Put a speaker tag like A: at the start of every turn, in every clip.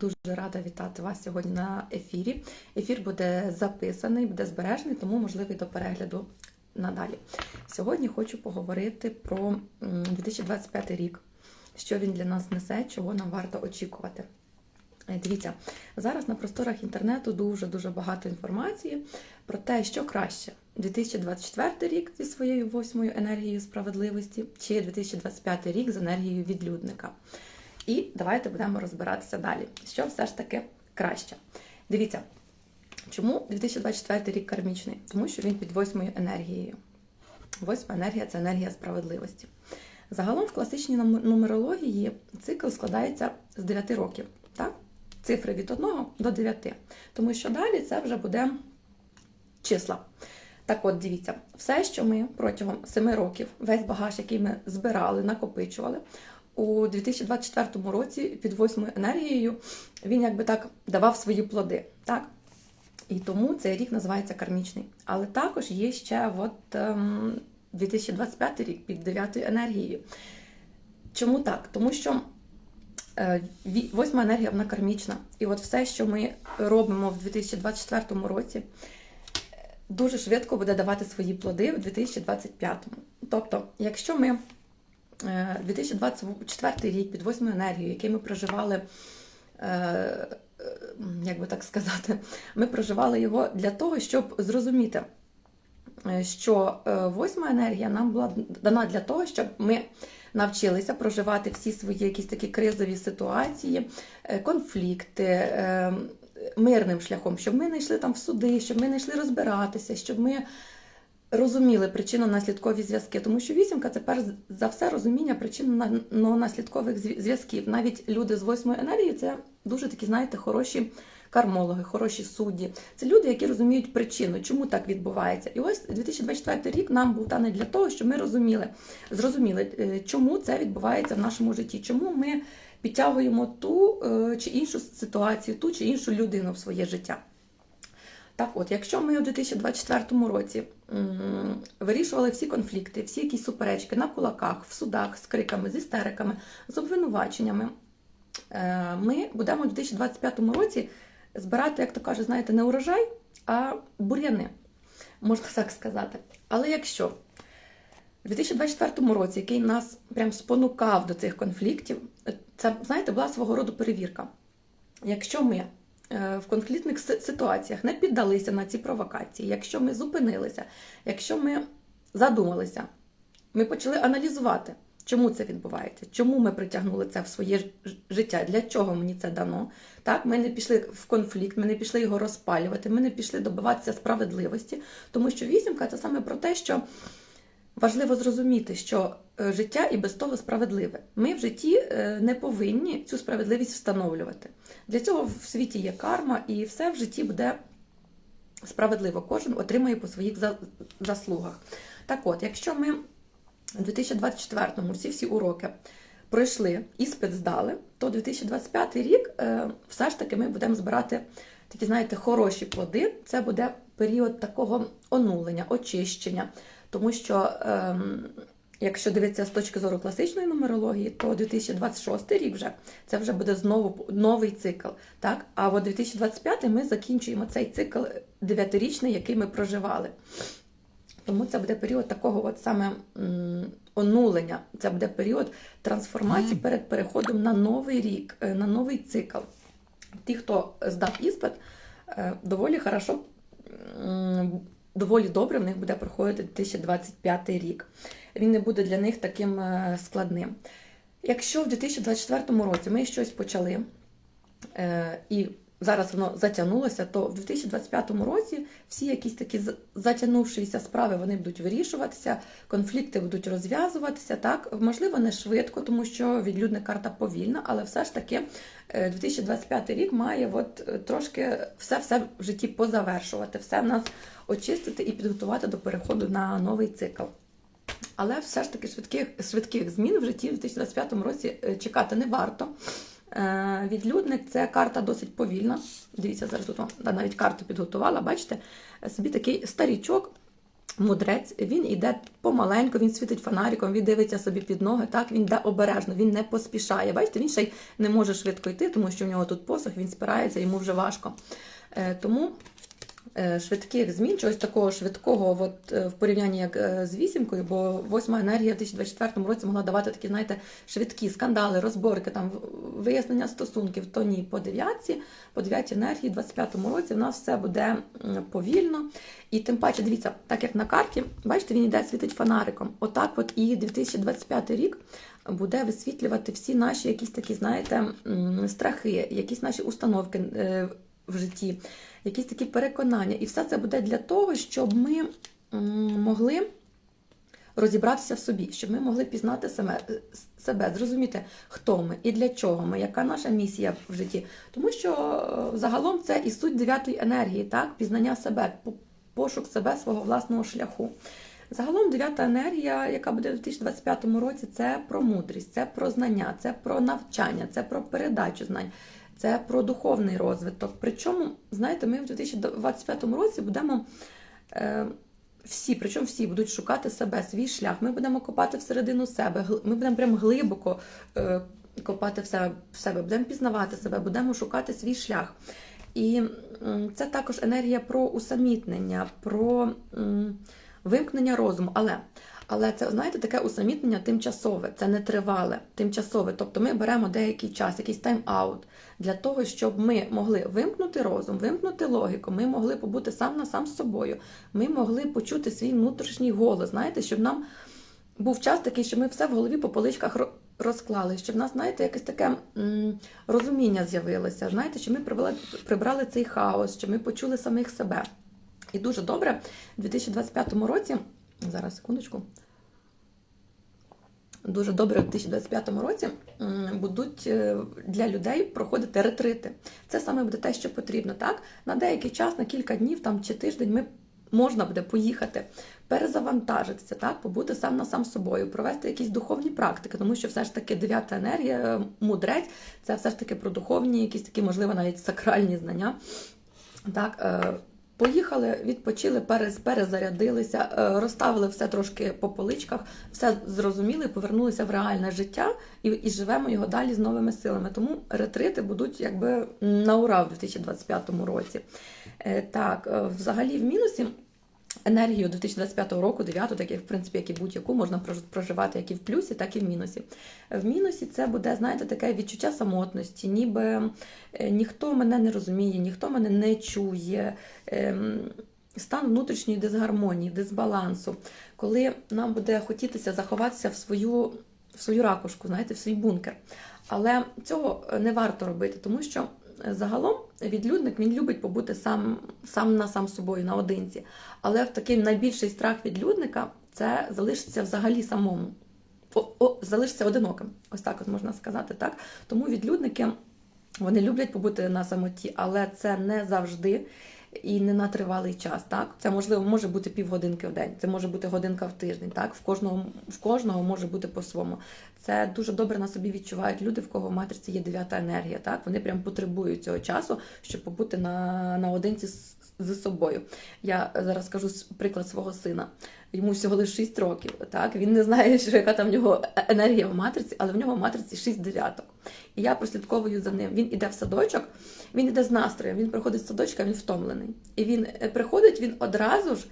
A: Дуже рада вітати вас сьогодні на ефірі. Ефір буде записаний, буде збережений, тому можливий до перегляду надалі. Сьогодні хочу поговорити про 2025 рік, що він для нас несе, чого нам варто очікувати. Е, Дивіться, зараз на просторах інтернету дуже дуже багато інформації про те, що краще 2024 рік зі своєю восьмою енергією справедливості, чи 2025 рік з енергією відлюдника. І давайте будемо розбиратися далі. Що все ж таки краще? Дивіться, чому 2024 рік кармічний? Тому що він під восьмою енергією. Восьма енергія це енергія справедливості. Загалом в класичній нумерології цикл складається з 9 років. Так? Цифри від 1 до 9. Тому що далі це вже буде числа. Так от, дивіться, все, що ми протягом 7 років, весь багаж, який ми збирали, накопичували, у 2024 році під восьмою енергією він якби так давав свої плоди. Так? І тому цей рік називається кармічний. Але також є ще от, ем, 2025 рік під дев'ятою енергією. Чому так? Тому що е, восьма енергія вона кармічна. І от все, що ми робимо в 2024 році, дуже швидко буде давати свої плоди в 2025. Тобто, якщо ми 2024 рік під восьмою енергією, який ми проживали, е, е, як би так сказати, ми проживали його для того, щоб зрозуміти, е, що е, восьма енергія нам була дана для того, щоб ми навчилися проживати всі свої якісь такі кризові ситуації, е, конфлікти. е, Мирним шляхом, щоб ми не йшли там в суди, щоб ми не йшли розбиратися, щоб ми розуміли причинно-наслідкові зв'язки. Тому що вісімка це перш за все розуміння причинно-наслідкових зв'язків. Навіть люди з восьмої енергії це дуже такі, знаєте, хороші кармологи, хороші судді. Це люди, які розуміють причину, чому так відбувається. І ось 2024 рік нам був даний для того, щоб ми розуміли, зрозуміли, е, чому це відбувається в нашому житті, чому ми підтягуємо ту е, чи іншу ситуацію, ту чи іншу людину в своє життя. Так от, якщо ми у 2024 році вирішували всі конфлікти, всі якісь суперечки на кулаках, в судах, з криками, з істериками, з обвинуваченнями, е, ми будемо у 2025 році збирати, як то кажуть, знаєте, не урожай, а бур'яни, можна так сказати. Але якщо у 2024 році, який нас прям спонукав до цих конфліктів, це, знаєте, була свого роду перевірка. Якщо ми в конфліктних ситуаціях не піддалися на ці провокації, якщо ми зупинилися, якщо ми задумалися, ми почали аналізувати, чому це відбувається, чому ми притягнули це в своє життя, для чого мені це дано. Так, ми не пішли в конфлікт, ми не пішли його розпалювати, ми не пішли добиватися справедливості, тому що вісімка це саме про те, що важливо зрозуміти, що е, життя і без того справедливе. Ми в житті е, не повинні цю справедливість встановлювати. Для цього в світі є карма, і все в житті буде справедливо. Кожен отримає по своїх заслугах. Так от, якщо ми у 2024-му всі всі уроки пройшли, іспит здали, то 2025 рік е, все ж таки ми будемо збирати такі, знаєте, хороші плоди. Це буде період такого онулення, очищення. Тому що, ем, якщо дивитися з точки зору класичної нумерології, то 2026 рік вже це вже буде знову новий цикл. Так? А от 2025 ми закінчуємо цей цикл дев'ятирічний, який ми проживали. Тому це буде період такого от саме м, онулення, це буде період трансформації перед переходом на новий рік, е, на новий цикл. Ті, хто здав іспит, е, доволі хорошо, доволі добре в них буде проходити 2025 рік. Він не буде для них таким е, складним. Якщо в 2024 році ми щось почали, е, і зараз воно затягнулося, то в 2025 році всі якісь такі затягнувшіся справи вони будуть вирішуватися, конфлікти будуть розв'язуватися. Так, можливо, не швидко, тому що відлюдна карта повільна, але все ж таки е, 2025 рік має от е, трошки все все в житті позавершувати, все в нас очистити і підготувати до переходу на новий цикл. Але все ж таки швидких, швидких змін в житті в 2025 році е, чекати не варто. Е, Відлюдник це карта досить повільна. Дивіться, зараз тут навіть карту підготувала. Бачите, собі такий старічок Мудрець, він іде помаленьку, він світить фонариком, він дивиться собі під ноги, так він йде обережно, він не поспішає. Бачите, він ще й не може швидко йти, тому що в нього тут посох, він спирається, йому вже важко. Е, Тому е, швидких змін, чогось такого швидкого, от, е, в порівнянні як е, з вісімкою, бо восьма енергія в 2024 році могла давати такі, знаєте, швидкі скандали, розборки, там вияснення стосунків, то ні, по дев'ятці, по дев'ятій енергії в 25-му році в нас все буде повільно. І тим паче, дивіться, так як на карті, бачите, він йде світить фонариком. Отак, от і 2025 рік буде висвітлювати всі наші якісь такі, знаєте, страхи, якісь наші установки е, в житті, якісь такі переконання. І все це буде для того, щоб ми могли розібратися в собі, щоб ми могли пізнати себе, себе, зрозуміти, хто ми і для чого ми, яка наша місія в житті. Тому що е, загалом це і суть дев'ятої енергії, так, пізнання себе, пошук себе, свого власного шляху. Загалом дев'ята енергія, яка буде в 2025 році, це про мудрість, це про знання, це про навчання, це про передачу знань, це про духовний розвиток. Причому, знаєте, ми в 2025 році будемо. Е, всі, причому всі будуть шукати себе, свій шлях. Ми будемо копати всередину себе, ми будемо прям глибоко е, копати в себе, в себе, будемо пізнавати себе, будемо шукати свій шлях. І це також енергія про усамітнення, про вимкнення розуму. Але, але це, знаєте, таке усамітнення тимчасове, це не тривале, тимчасове. Тобто ми беремо деякий час, якийсь тайм-аут для того, щоб ми могли вимкнути розум, вимкнути логіку, ми могли побути сам на сам з собою, ми могли почути свій внутрішній голос, знаєте, щоб нам був час такий, що ми все в голові по поличках розклали, щоб в нас, знаєте, якесь таке м, розуміння з'явилося. Знаєте, що ми прибрали, прибрали цей хаос, що ми почули самих себе. І дуже добре в 2025 році, зараз секундочку. Дуже добре в 2025 році будуть е, для людей проходити ретрити. Це саме буде те, що потрібно. Так на деякий час, на кілька днів там чи тиждень, ми можна буде поїхати, перезавантажитися, так, побути сам на сам собою, провести якісь духовні практики, тому що все ж таки дев'ята енергія, мудрець, це все ж таки про духовні, якісь такі, можливо, навіть сакральні знання. Так, е, Поїхали, відпочили, перезарядилися, е, розставили все трошки по поличках, все зрозуміли, повернулися в реальне життя і, і живемо його далі з новими силами. Тому ретрити будуть якби на ура в 2025 році. Е, Так, е, взагалі в мінусі. Енергію 2025 року, 9, так як в принципі, як і будь-яку, можна проживати як і в плюсі, так і в мінусі. В мінусі це буде, знаєте, таке відчуття самотності, ніби е, ніхто мене не розуміє, ніхто мене не чує. ем, Стан внутрішньої дисгармонії, дисбалансу, коли нам буде хотітися заховатися в свою, в свою ракушку, знаєте, в свій бункер. Але цього не варто робити, тому що загалом відлюдник він любить побути сам, сам на сам собою наодинці. Але в такий найбільший страх відлюдника це залишиться взагалі самому. О, о, залишиться одиноким. Ось так от можна сказати. так. Тому відлюдники вони люблять побути на самоті, але це не завжди і не на тривалий час. Так? Це можливо може бути півгодинки в день, це може бути годинка в тиждень. Так? В кожного в кожного може бути по-своєму. Це дуже добре на собі відчувають люди, в кого в матриці є дев'ята енергія. Так? Вони прям потребують цього часу, щоб побути на, наодинці з, з собою. Я зараз скажу с- приклад свого сина. Йому всього лише 6 років. Так? Він не знає, що яка там в нього е- енергія в матриці, але в нього в матриці 6 дев'яток. І я прослідковую за ним. Він іде в садочок, він іде з настроєм, він приходить з садочка, він втомлений. І він е, приходить, він одразу ж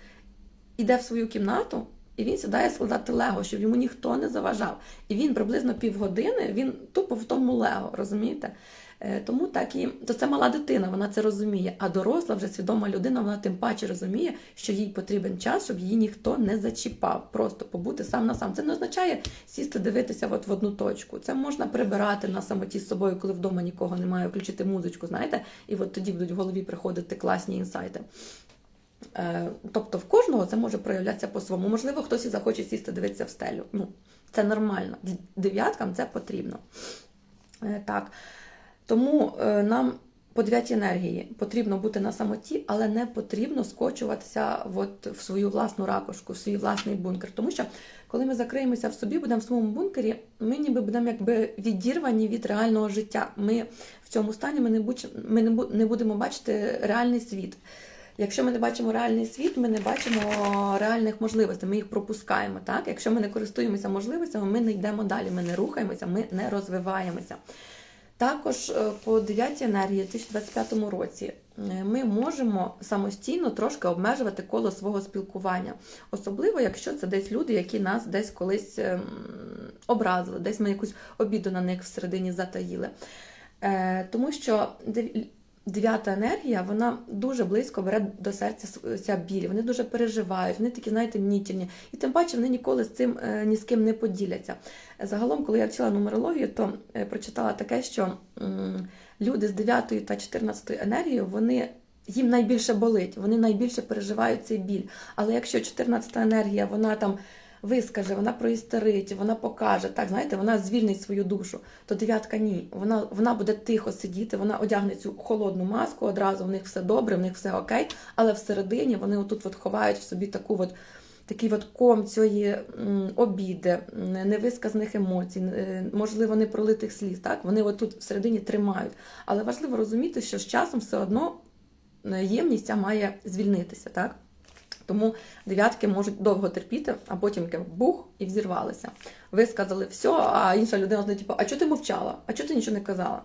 A: іде в свою кімнату. І він сідає складати Лего, щоб йому ніхто не заважав. І він приблизно півгодини він тупо в тому Лего, розумієте? Е, Тому так і то це мала дитина, вона це розуміє. А доросла, вже свідома людина, вона тим паче розуміє, що їй потрібен час, щоб її ніхто не зачіпав. Просто побути сам на сам. Це не означає сісти, дивитися от в одну точку. Це можна прибирати на самоті з собою, коли вдома нікого немає, включити музичку, знаєте, і от тоді будуть в голові приходити класні інсайти. Е, Тобто в кожного це може проявлятися по-своєму. Можливо, хтось і захоче сісти дивитися в стелю. Ну, це нормально. Дев'яткам це потрібно. Е, Так. Тому е, нам по енергії потрібно бути на самоті, але не потрібно скочуватися от в свою власну ракушку, в свій власний бункер. Тому що коли ми закриємося в собі, будемо в своєму бункері, ми ніби будемо якби відірвані від реального життя. Ми в цьому стані ми не, буч... ми не будемо бачити реальний світ. Якщо ми не бачимо реальний світ, ми не бачимо реальних можливостей, ми їх пропускаємо. Так? Якщо ми не користуємося можливостями, ми не йдемо далі, ми не рухаємося, ми не розвиваємося. Також е, по 9 енергії у 2025 році е, ми можемо самостійно трошки обмежувати коло свого спілкування, особливо якщо це десь люди, які нас десь колись ем, образили, десь ми якусь обіду на них всередині затаїли. Е, тому що дев'ята енергія, вона дуже близько бере до серця ця біль. Вони дуже переживають, вони такі, знаєте, мнітельні. І тим паче вони ніколи з цим е, ні з ким не поділяться. Загалом, коли я вчила нумерологію, то е, прочитала таке, що люди з 9 та 14 енергією, вони. Їм найбільше болить, вони найбільше переживають цей біль. Але якщо 14 енергія, вона там вискаже, вона проістерить, вона покаже, так, знаєте, вона звільнить свою душу. То дев'ятка ні. Вона вона буде тихо сидіти, вона одягне цю холодну маску, одразу в них все добре, в них все окей, але всередині вони отут от ховають в собі таку от. Такий от ком цієї обіди, невисказаних емоцій, е, можливо, не пролитих сліз. Так? Вони отут всередині тримають. Але важливо розуміти, що з часом все одно ємність має звільнитися. так? Тому дев'ятки можуть довго терпіти, а потім бух і взірвалися. Ви сказали все, а інша людина знає, типу, а чого ти мовчала? А чого ти нічого не казала?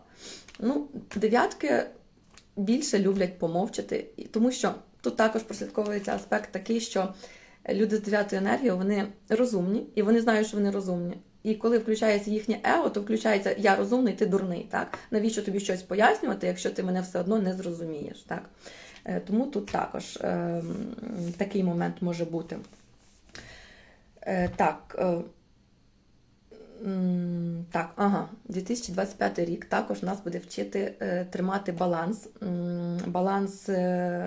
A: Ну, дев'ятки більше люблять помовчати, тому що тут також прослідковується аспект такий, що люди з дев'ятою енергією вони розумні і вони знають, що вони розумні. І коли включається їхнє его, то включається я розумний, ти дурний. Так? Навіщо тобі щось пояснювати, якщо ти мене все одно не зрозумієш? Так? Е, тому тут також е, такий момент може бути. Е, так, так, ага, 2025 рік також нас буде вчити тримати баланс, баланс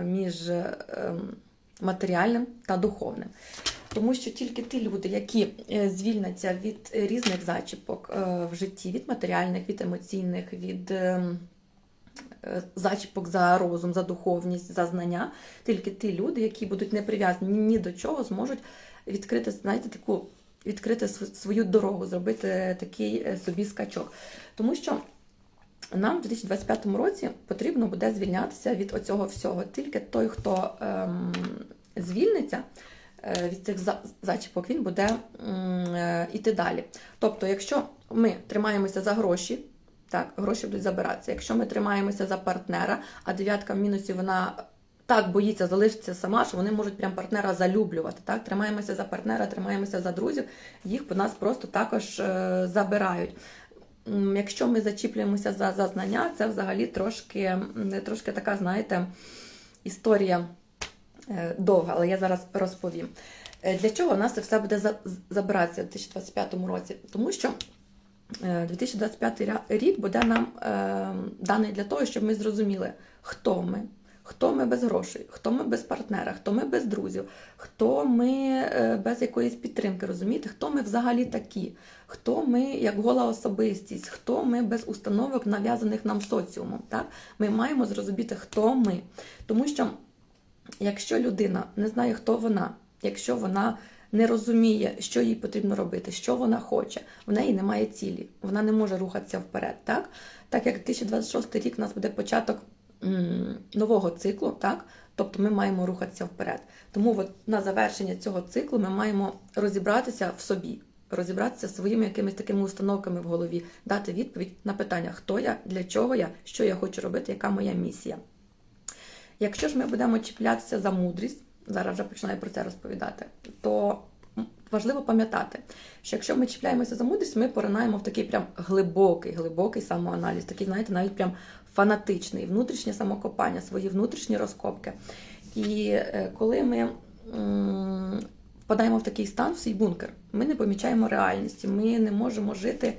A: між матеріальним та духовним. Тому що тільки ті люди, які звільняться від різних зачіпок в житті, від матеріальних, від емоційних, від ем, зачіпок за розум, за духовність, за знання. Тільки ті люди, які будуть не прив'язані ні до чого, зможуть відкрити, знаєте, таку відкрити свою дорогу, зробити такий е, собі скачок. Тому що нам в 2025 році потрібно буде звільнятися від оцього всього. Тільки той, хто ем, звільниться. Е, від цих зачіпок він буде йти далі. Тобто, якщо ми тримаємося за гроші, так, гроші будуть забиратися. Якщо ми тримаємося за партнера, а дев'ятка в мінусі вона так боїться залишитися сама, що вони можуть прям партнера залюблювати. Так, Тримаємося за партнера, тримаємося за друзів, їх по нас просто також е, забирають. Якщо ми зачіплюємося за за знання, це взагалі трошки, трошки така, знаєте, історія е, довга, але я зараз розповім. Е, для чого у нас це все буде забиратися в 2025 році? Тому що. 2025 е, рік буде нам е, даний для того, щоб ми зрозуміли, хто ми, хто ми без грошей, хто ми без партнера, хто ми без друзів, хто ми е, без якоїсь підтримки, розумієте, хто ми взагалі такі, хто ми як гола особистість, хто ми без установок, нав'язаних нам соціумом. Так? Ми маємо зрозуміти, хто ми. Тому що, якщо людина не знає, хто вона, якщо вона не розуміє, що їй потрібно робити, що вона хоче. В неї немає цілі, вона не може рухатися вперед. Так Так як 2026 рік у нас буде початок нового циклу, так? тобто ми маємо рухатися вперед. Тому от на завершення цього циклу ми маємо розібратися в собі. Розібратися своїми якимись такими установками в голові, дати відповідь на питання, хто я, для чого я, що я хочу робити, яка моя місія. Якщо ж ми будемо чіплятися за мудрість, зараз вже починаю про це розповідати, то важливо пам'ятати, що якщо ми чіпляємося за мудрість, ми поринаємо в такий прям глибокий, глибокий самоаналіз, такий, знаєте, навіть прям фанатичний, внутрішнє самокопання, свої внутрішні розкопки. І е, коли ми впадаємо в такий стан, в свій бункер, ми не помічаємо реальності, ми не можемо жити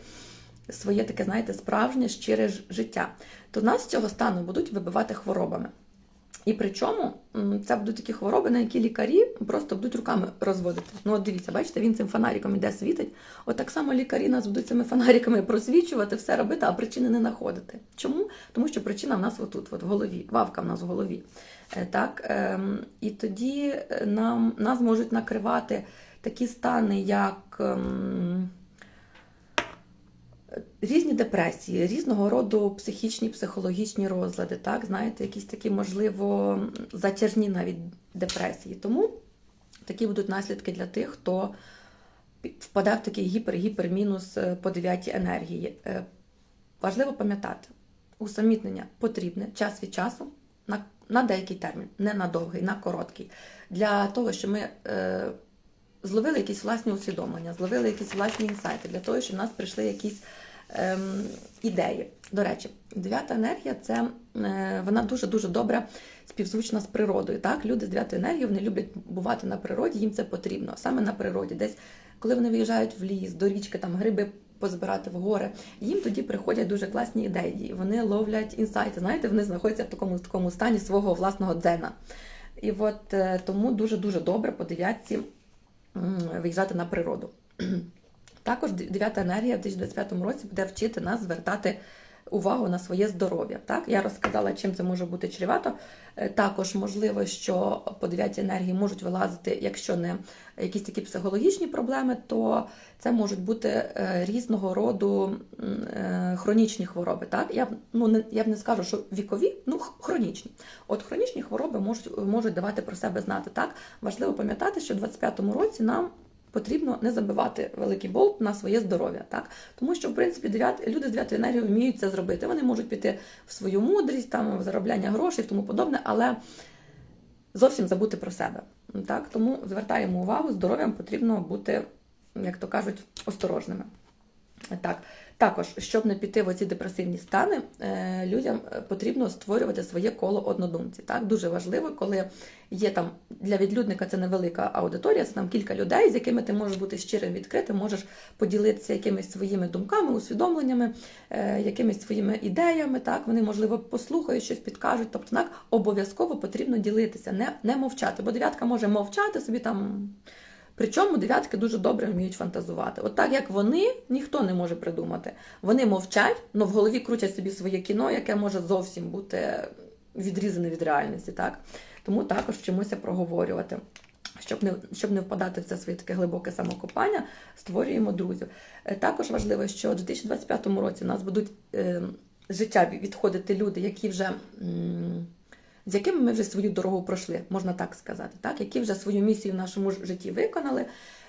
A: своє таке, знаєте, справжнє щире життя, то нас з цього стану будуть вибивати хворобами. І причому це будуть такі хвороби, на які лікарі просто будуть руками розводити. Ну, от дивіться, бачите, він цим фонариком іде світить. От так само лікарі нас будуть цими фонариками просвічувати, все робити, а причини не знаходити. Чому? Тому що причина в нас отут, от в голові, вавка в нас в голові. Е, так? Ем, і тоді е, нам, нас можуть накривати такі стани, як. Різні депресії, різного роду психічні, психологічні розлади, так, знаєте, якісь такі, можливо, затяжні навіть депресії. Тому такі будуть наслідки для тих, хто впадав в такий гіпер-гіпер-мінус е, по дев'ятій енергії. Е, важливо пам'ятати, усамітнення потрібне час від часу на на деякий термін, не на довгий, на короткий. Для того, щоб ми е, зловили якісь власні усвідомлення, зловили якісь власні інсайти, для того, щоб в нас прийшли якісь ем, ідеї. До речі, дев'ята енергія це е, вона дуже-дуже добре співзвучна з природою. Так? Люди з дев'ятою енергією вони люблять бувати на природі, їм це потрібно. Саме на природі. Десь, коли вони виїжджають в ліс, до річки, там гриби позбирати в гори, їм тоді приходять дуже класні ідеї. Вони ловлять інсайти. Знаєте, вони знаходяться в такому такому стані свого власного дзена. І от е, тому дуже-дуже добре по дев'ятці виїжджати на природу. Також дев'ята енергія в 2025 році буде вчити нас звертати увагу на своє здоров'я. Так, я розказала, чим це може бути чрівато. Е, також можливо, що по енергії можуть вилазити, якщо не якісь такі психологічні проблеми, то це можуть бути е, різного роду е, хронічні хвороби. Так, я ну не я б не скажу, що вікові, ну хронічні. От хронічні хвороби можуть можуть давати про себе знати. Так важливо пам'ятати, що в 25-му році нам потрібно не забивати великий болт на своє здоров'я. так? Тому що, в принципі, 9, люди з 9 енергії вміють це зробити. Вони можуть піти в свою мудрість, там, в заробляння грошей тому подобне, але зовсім забути про себе. Так? Тому звертаємо увагу, здоров'ям потрібно бути, як то кажуть, осторожними. Так. Також, щоб не піти в оці депресивні стани, е, людям е, потрібно створювати своє коло однодумців. Так дуже важливо, коли є там для відлюдника це невелика аудиторія, це там кілька людей, з якими ти можеш бути щирим відкритим, можеш поділитися якимись своїми думками, усвідомленнями, е, якимись своїми ідеями. Так вони можливо послухають, щось підкажуть. Тобто, так обов'язково потрібно ділитися, не, не мовчати, бо дев'ятка може мовчати собі там. Причому дев'ятки дуже добре вміють фантазувати. От так як вони, ніхто не може придумати. Вони мовчать, але в голові крутять собі своє кіно, яке може зовсім бути відрізане від реальності. Так? Тому також вчимося проговорювати. Щоб не щоб не впадати в це своє таке глибоке самокопання, створюємо друзів. Е, також важливо, що у 2025 році у нас будуть е, життя відходити люди, які вже. М з якими ми вже свою дорогу пройшли, можна так сказати, так? які вже свою місію в нашому житті виконали,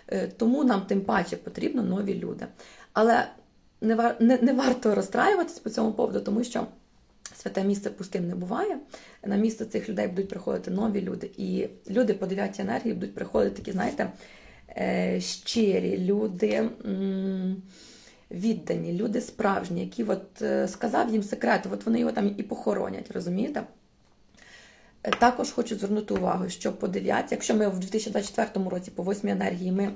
A: е, тому нам тим паче потрібно нові люди. Але не вар... не, не варто розстраюватись по цьому поводу, тому що святе місце пустим не буває. На місце цих людей будуть приходити нові люди. І люди по дев'ятій енергії будуть приходити такі, знаєте, е, щирі люди. Віддані, люди справжні, які от е, сказав їм секрет, от вони його там і похоронять, розумієте? Також хочу звернути увагу, що по 9, якщо ми в 2024 році по 8 енергії ми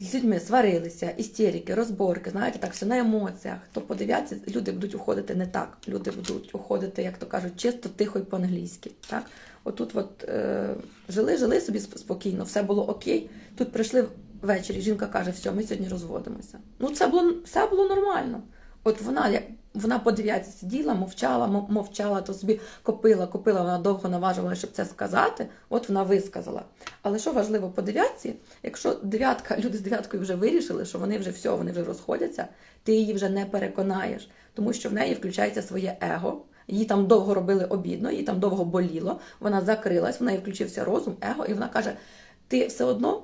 A: з людьми сварилися, істерики, розборки, знаєте, так, все на емоціях, то по 9 люди будуть уходити не так. Люди будуть уходити, як то кажуть, чисто тихо і по-англійськи. Так? Отут от, е, жили, жили собі спокійно, все було окей. Тут прийшли ввечері, жінка каже, все, ми сьогодні розводимося. Ну, це було все було нормально. От вона як вона по дев'ятці сиділа, мовчала, мовчала, то собі копила, копила, вона довго наважувала, щоб це сказати. От вона висказала. Але що важливо по дев'ятці, якщо дев'ятка, люди з дев'яткою вже вирішили, що вони вже все, вони вже розходяться, ти її вже не переконаєш, тому що в неї включається своє его. Її там довго робили обідно, їй там довго боліло. Вона закрилась, в неї включився розум, его, і вона каже: ти все одно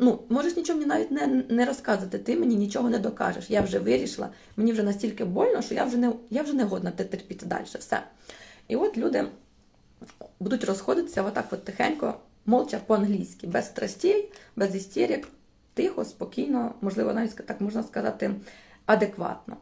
A: ну, можеш нічого мені навіть не не розказувати, ти мені нічого не докажеш. Я вже вирішила, мені вже настільки больно, що я вже не я вже не годна терпіти далі. Все. І от люди будуть розходитися отак от тихенько, молча по-англійськи, без страстей, без істерик, тихо, спокійно, можливо, навіть так можна сказати, адекватно.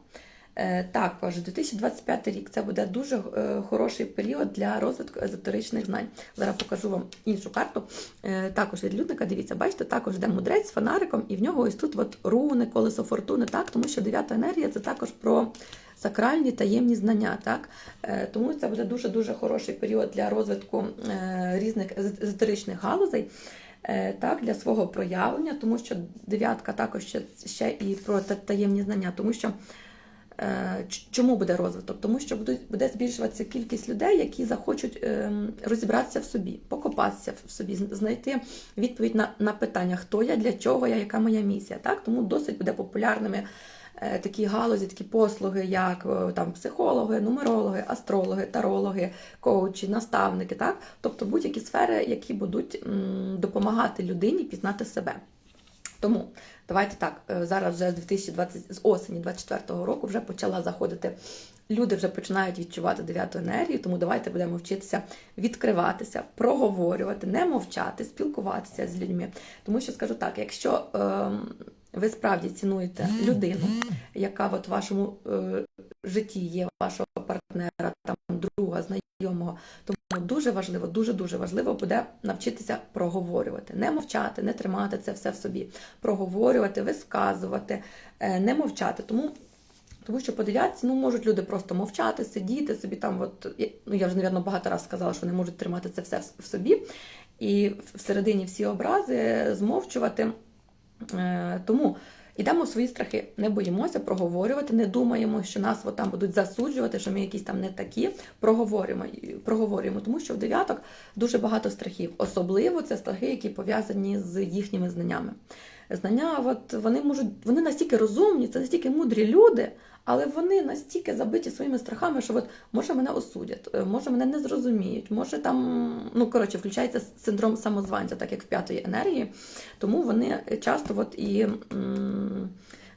A: Е, також 2025 рік це буде дуже е, хороший період для розвитку езотеричних знань. Зараз покажу вам іншу карту. Е, також від людника, дивіться, бачите, також йде мудрець з фонариком, і в нього ось тут от руни, колесо фортуни, так, тому що дев'ята енергія це також про сакральні таємні знання. так. Тому це буде дуже-дуже хороший період для розвитку різних езотеричних галузей. Так, Для свого проявлення, тому що дев'ятка також ще, ще і про таємні знання, тому що чому буде розвиток? Тому що буде збільшуватися кількість людей, які захочуть ем, розібратися в собі, покопатися в собі, знайти відповідь на на питання, хто я, для чого я, яка моя місія. Так? Тому досить буде популярними е, такі галузі, такі послуги, як е, там психологи, нумерологи, астрологи, тарологи, коучі, наставники, так? Тобто будь-які сфери, які будуть допомагати людині пізнати себе. Тому давайте так, е, зараз вже з 2020, з осені 24 року вже почала заходити. Люди вже починають відчувати дев'яту енергію, тому давайте будемо вчитися відкриватися, проговорювати, не мовчати, спілкуватися з людьми. Тому що скажу так, якщо е, ви справді цінуєте людину, яка от в вашому е, житті є вашого партнера, там друга, знайомого, тому дуже важливо, дуже дуже важливо буде навчитися проговорювати, не мовчати, не тримати це все в собі, проговорювати, висказувати, е, не мовчати. Тому тому що по дев'ятці, ну можуть люди просто мовчати, сидіти собі там. От я- ну я вже навірно багато разів сказала, що не можуть тримати це все в- в собі, і всередині всі образи змовчувати. Е, Тому йдемо в свої страхи, не боїмося проговорювати, не думаємо, що нас от там будуть засуджувати, що ми якісь там не такі. Проговорюємо, проговорюємо, тому що в дев'яток дуже багато страхів. Особливо це страхи, які пов'язані з їхніми знаннями. Знання, от вони можуть, вони настільки розумні, це настільки мудрі люди, але вони настільки забиті своїми страхами, що от може мене осудять, е, може мене не зрозуміють, може там, ну коротше, включається синдром самозванця, так як в п'ятої енергії. Тому вони часто от і м,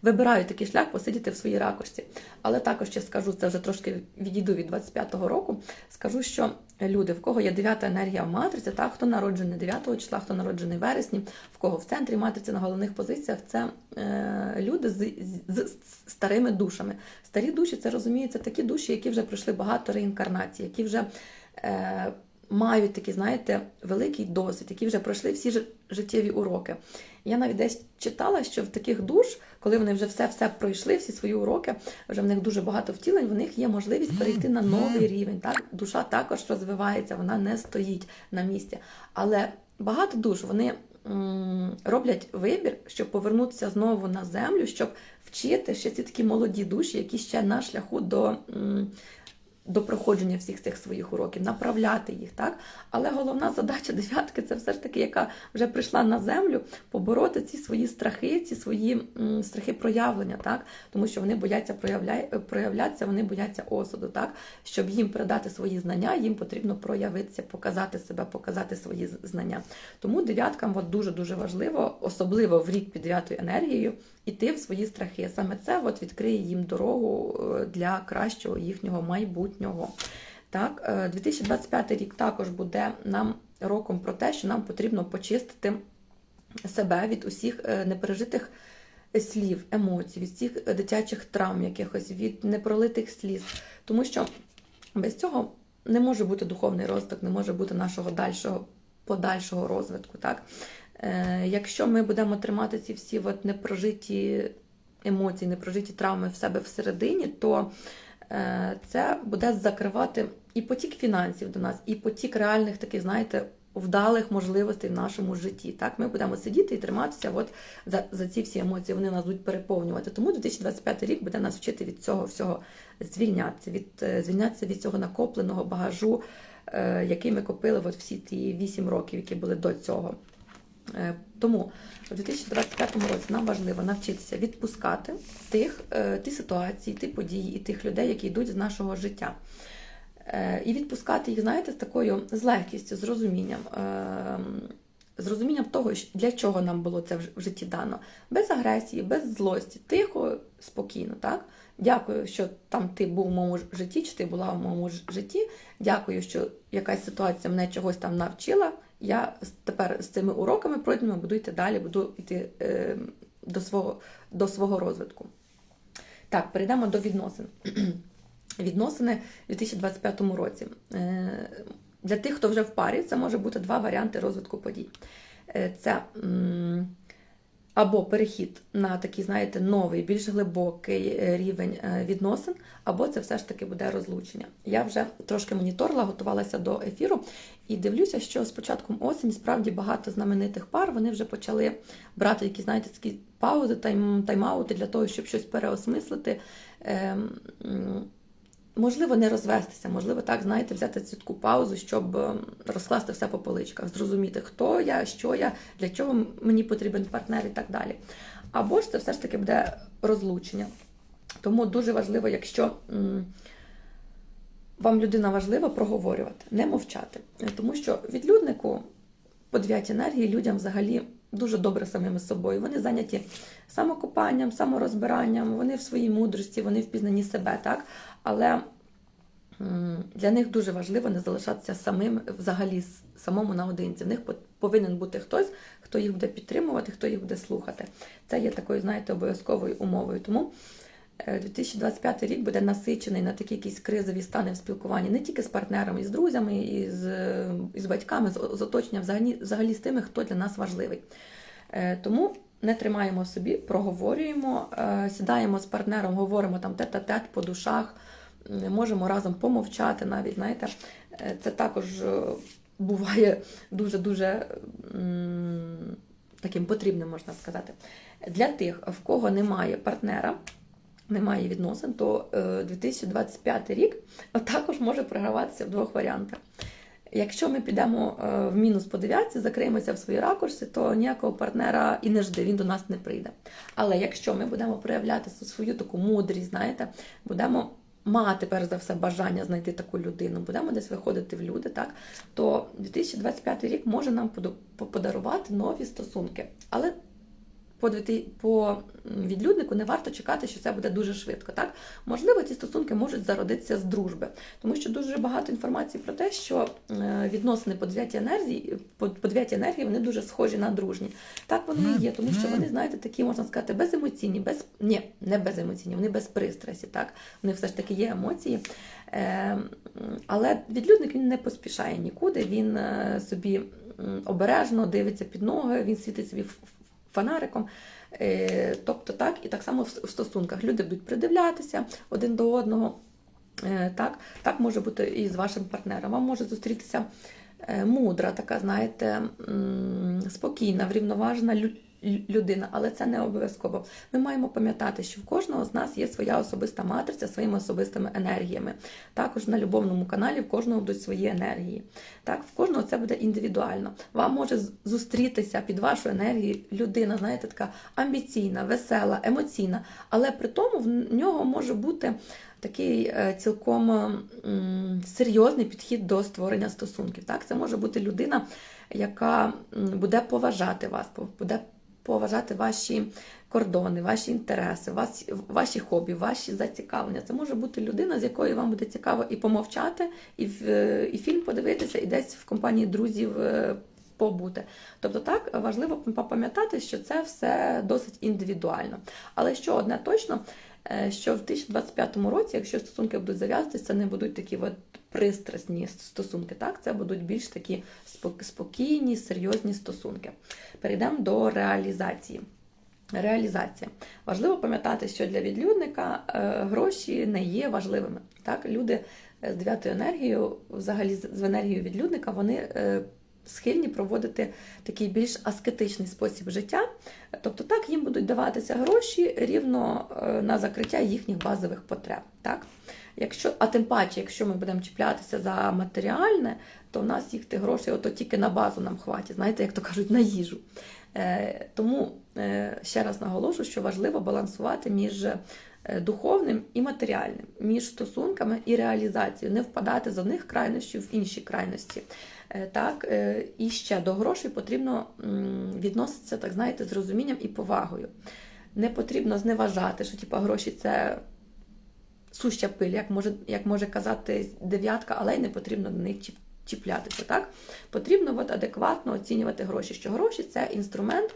A: вибирають такий шлях посидіти в своїй ракурсі. Але також ще скажу, це вже трошки відійду від 25-го року. Скажу, що люди, в кого є дев'ята енергія в матриці, так, хто народжений 9 числа, хто народжений вересні, в кого в центрі матриці на головних позиціях, це е, люди з, з, з старими душами. Старі душі, це розуміється, такі душі, які вже пройшли багато реінкарнацій, які вже. Е, Мають такий, знаєте, великий досвід, які вже пройшли всі життєві уроки. Я навіть десь читала, що в таких душ, коли вони вже все-все пройшли, всі свої уроки, вже в них дуже багато втілень, в них є можливість перейти на новий рівень. Так? Душа також розвивається, вона не стоїть на місці. Але багато душ вони роблять вибір, щоб повернутися знову на землю, щоб вчити ще ці такі молоді душі, які ще на шляху до. До проходження всіх цих своїх уроків, направляти їх, так? Але головна задача дев'ятки це все ж таки, яка вже прийшла на землю, побороти ці свої страхи, ці свої м, страхи проявлення, так? Тому що вони бояться проявля... проявлятися, вони бояться осуду, так? Щоб їм передати свої знання, їм потрібно проявитися, показати себе, показати свої знання. Тому дев'яткам от дуже-дуже важливо, особливо в рік під дев'ятою енергією, іти в свої страхи. Саме це от відкриє їм дорогу е, для кращого їхнього майбутнього. Так, е, 2025 рік також буде нам роком про те, що нам потрібно почистити себе від усіх е, непережитих слів, емоцій, від всіх е, дитячих травм, якихось, від непролитих сліз. Тому що без цього не може бути духовний розвиток, не може бути нашого дальшого, подальшого розвитку. Так? Е, якщо ми будемо тримати ці всі от непрожиті емоції, непрожиті травми в себе всередині, то е, це буде закривати і потік фінансів до нас, і потік реальних таких, знаєте, вдалих можливостей в нашому житті. Так, ми будемо сидіти і триматися от за, за ці всі емоції, вони нас будуть переповнювати. Тому 2025 рік буде нас вчити від цього всього звільнятися, від е, звільнятися від цього накопленого багажу, який ми копили от всі ті 8 років, які були до цього. Е, Тому у 2025 році нам важливо навчитися відпускати тих, е, ті ситуації, ті події і тих людей, які йдуть з нашого життя. Е, І відпускати їх, знаєте, з такою з легкістю, з розумінням. З розумінням того, для чого нам було це в житті дано. Без агресії, без злості, тихо, спокійно. Так? Дякую, що там ти був в моєму житті, чи ти була в моєму житті. Дякую, що якась ситуація мене чогось там навчила. Я тепер з цими уроками пройденими буду йти далі, буду йти е, до, свого, до свого розвитку. Так, перейдемо до відносин. Відносини в 2025 році. Е, Для тих, хто вже в парі, це може бути два варіанти розвитку подій. Е, Це м, або перехід на такий, знаєте, новий, більш глибокий е, рівень е, відносин, або це все ж таки буде розлучення. Я вже трошки моніторила, готувалася до ефіру і дивлюся, що з початком осені справді багато знаменитих пар вони вже почали брати якісь, знаєте, такі паузи, тайм, тайм-аути для того, щоб щось переосмислити. Можливо, не розвестися, можливо, так, знаєте, взяти цю таку паузу, щоб ем, розкласти все по поличках, зрозуміти, хто я, що я, для чого мені потрібен партнер і так далі. Або ж це все ж таки буде розлучення. Тому дуже важливо, якщо вам людина важлива, проговорювати, не мовчати. Е, Тому що відлюднику по дев'ятій енергії людям взагалі дуже добре самими собою. Вони зайняті самокопанням, саморозбиранням, вони в своїй мудрості, вони в пізнанні себе, так? Але для них дуже важливо не залишатися самим взагалі самому наодинці. В них повинен бути хтось, хто їх буде підтримувати, хто їх буде слухати. Це є такою, знаєте, обов'язковою умовою. Тому е, 2025 рік буде насичений на такі якісь кризові стани в спілкуванні не тільки з партнерами, і з друзями, і з, е, і з батьками, з, з оточенням, взагалі, взагалі з тими, хто для нас важливий. Е, Тому не тримаємо собі, проговорюємо, е, сідаємо з партнером, говоримо там тет-а-тет по душах, можемо разом помовчати навіть. Знаєте, Е, це також е, буває дуже-дуже таким потрібним, можна сказати. Для тих, в кого немає партнера, немає відносин, то е, 2025 рік також може програватися в двох варіантах. Якщо ми підемо е, в мінус по дев'ятці, закриємося в свої ракурси, то ніякого партнера і не жди, він до нас не прийде. Але якщо ми будемо проявляти свою таку мудрість, знаєте, будемо мати перш за все бажання знайти таку людину, будемо десь виходити в люди, так то 2025 рік може нам по- подарувати нові стосунки. Але по, по відлюднику не варто чекати, що це буде дуже швидко. Так? Можливо, ці стосунки можуть зародитися з дружби, тому що дуже багато інформації про те, що е, відносини по дев'ятій енергії, по, по енергії вони дуже схожі на дружні. Так воно і є, тому що вони, знаєте, такі, можна сказати, беземоційні, без ні, не беземоційні, вони без пристрасті. Так? Них все ж таки є емоції. Е, але відлюдник він не поспішає нікуди, він е, собі обережно дивиться під ноги, він світить собі ф- фонариком. Е, Тобто так, і так само в стосунках. Люди будуть придивлятися один до одного. Е, Так, так може бути і з вашим партнером. Вам може зустрітися е, мудра, така, знаєте, спокійна, врівноважена людина, але це не обов'язково. Ми маємо пам'ятати, що в кожного з нас є своя особиста матриця своїми особистими енергіями. Також на любовному каналі в кожного будуть свої енергії. Так, в кожного це буде індивідуально. Вам може зустрітися під вашу енергію людина, знаєте, така амбіційна, весела, емоційна, але при тому в нього може бути такий е, цілком серйозний підхід до створення стосунків. Так, це може бути людина, яка буде поважати вас, буде поважати ваші кордони, ваші інтереси, ваші, ваші хобі, ваші зацікавлення. Це може бути людина, з якою вам буде цікаво і помовчати, і, в, і фільм подивитися, і десь в компанії друзів е, побути. Тобто так важливо пам'ятати, що це все досить індивідуально. Але що одне точно, е, що в 2025 році, якщо стосунки будуть зав'язуватися, це не будуть такі от пристрасні стосунки. Так, це будуть більш такі спокійні, серйозні стосунки. Перейдемо до реалізації. Реалізація. Важливо пам'ятати, що для відлюдника е, гроші не є важливими. Так? Люди е, з дев'ятою енергією, взагалі з енергією відлюдника, вони е, схильні проводити такий більш аскетичний спосіб життя. Тобто так їм будуть даватися гроші рівно е, на закриття їхніх базових потреб. Так? Якщо, а тим паче, якщо ми будемо чіплятися за матеріальне, то в нас їх тих грошей ото тільки на базу нам хватить, знаєте, як то кажуть, на їжу. Е, тому е, ще раз наголошу, що важливо балансувати між духовним і матеріальним, між стосунками і реалізацією, не впадати з одних крайнощів в інші крайності. Е, Так, е, і ще до грошей потрібно відноситися, так знаєте, з розумінням і повагою. Не потрібно зневажати, що типу, гроші це суща пиль, як може, як може казати дев'ятка, але й не потрібно до них чіплятися. Так? Потрібно от, адекватно оцінювати гроші, що гроші це інструмент